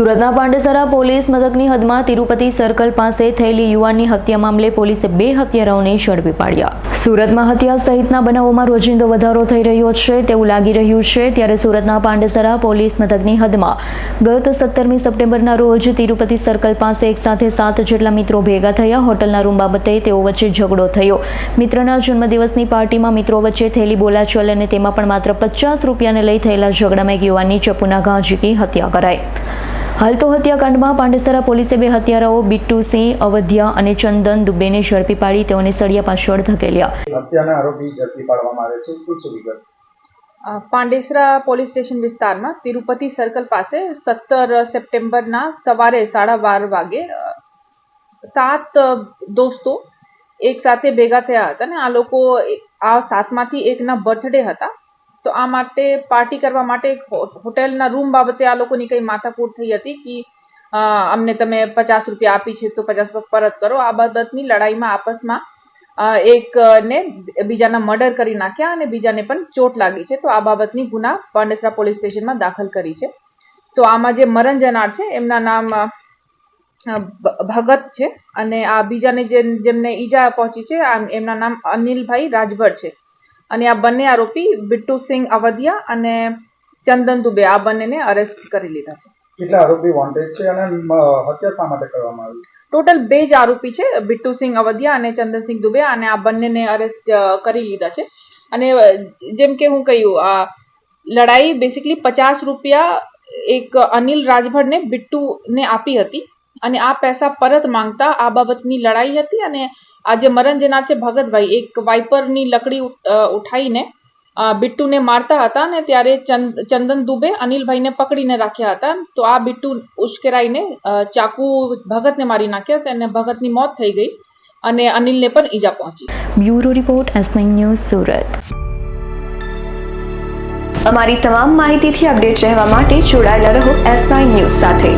સુરતના પાંડેસરા પોલીસ મથકની હદમાં તિરુપતિ સર્કલ પાસે થયેલી યુવાનની હત્યા મામલે પોલીસે બે હત્યારાઓને ઝડપી પાડ્યા. સુરતમાં હત્યા સહિતના બનાવોમાં રોજિંદો વધારો થઈ રહ્યો છે તેવું લાગી રહ્યું છે. ત્યારે સુરતના પાંડેસરા પોલીસ મથકની હદમાં ગત સત્તરમી સપ્ટેમ્બરના રોજ તિરુપતિ સર્કલ પાસે એક સાથે સાત જેટલા મિત્રો ભેગા થયા. હોટલના રૂમ બાબતે તેઓ વચ્ચે ઝઘડો થયો. મિત્રના જન્મદિવસની પાર્ટીમાં મિત્રો વચ્ચે થયેલી બોલાચાલ અને તેમાં પણ માત્ર પચાસ રૂપિયાને લઈ થયેલા ઝઘડામાં એક યુવાનની ચપુના ઘા હત્યા કરાઈ. હાલ તો હત્યાકાંડમાં પાંડેસરા પોલીસે બે હત્યારાઓ બિટ્ટુસિંહ અવધ્યા અને ચંદન દુબેને ઝડપી પાડી તેઓને સળિયા પાછળ ધકેલ્યા. હત્યાના આરોપી ઝડપી પાડવામાં આવે છે. શું વિગત? પાંડેસરા પોલીસ સ્ટેશન વિસ્તારમાં તિરુપતિ સર્કલ પાસે સત્તર સપ્ટેમ્બરના સવારે સાડા બાર વાગે સાત દોસ્તો એક સાથે ભેગા થયા હતા ને આ લોકો આ સાતમાંથી એકના બર્થડે હતા. તો આ માટે પાર્ટી કરવા માટે હોટેલના રૂમ બાબતે આ લોકોની કંઈ માથાકૂટ થઈ હતી કે અમને તમે પચાસ રૂપિયા આપી છે તો પચાસ પરત કરો. આ બાબતની લડાઈમાં આપસમાં એક ને બીજાના મર્ડર કરી નાખ્યા અને બીજાને પણ ચોટ લાગી છે. તો આ બાબતની ગુના પાંડેસરા પોલીસ સ્ટેશનમાં દાખલ કરી છે. તો આમાં જે મરણ જનાર છે, એમના નામ ભગત છે અને આ બીજાને જેમને ઈજા પહોંચી છે એમના નામ અનિલભાઈ રાજભર છે. અને આ બંને આરોપી બિટ્ટુ બિટ્ટુસિંહ અવધિયા અને ચંદન દુબે આ બંનેને અરેસ્ટ કરી લીધા છે. કેટલા આરોપી વોન્ટેડ છે અને હત્યા શા માટે કરવામાં આવી ટોટલ બે જ આરોપી છે બિટ્ટુસિંહ અવધિયા અને ચંદનસિંહ દુબે અને આ બંનેને અરેસ્ટ કરી લીધા છે. અને જેમ કે હું કહ્યું આ લડાઈ બેસિકલી પચાસ રૂપિયા એક અનિલ રાજભરને બિટ્ટુને આપી હતી. અને આ પૈસા પરત માંગતા આ બાબતની લડાઈ હતી અને આ જે મરણ જનાર છે ભગતભાઈ. એક વાઇપરની લકડી ઉઠાઈને બિટ્ટુને મારતા હતા અને ત્યારે ચંદ ચંદન દુબે અનિલભાઈને પકડીને રાખ્યા હતા. તો આ બિટ્ટુ ઉશ્કેરાઈને ચાકુ ભગતને મારી નાખ્યા અને ભગતની મોત થઈ ગઈ અને અનિલને પણ ઈજા પહોંચી. Bureau report S news Surat. અમારી તમામ માહિતીથી અપડેટ રહેવા માટે જોડાયેલા રહો એસ ન્યૂઝ સાથે.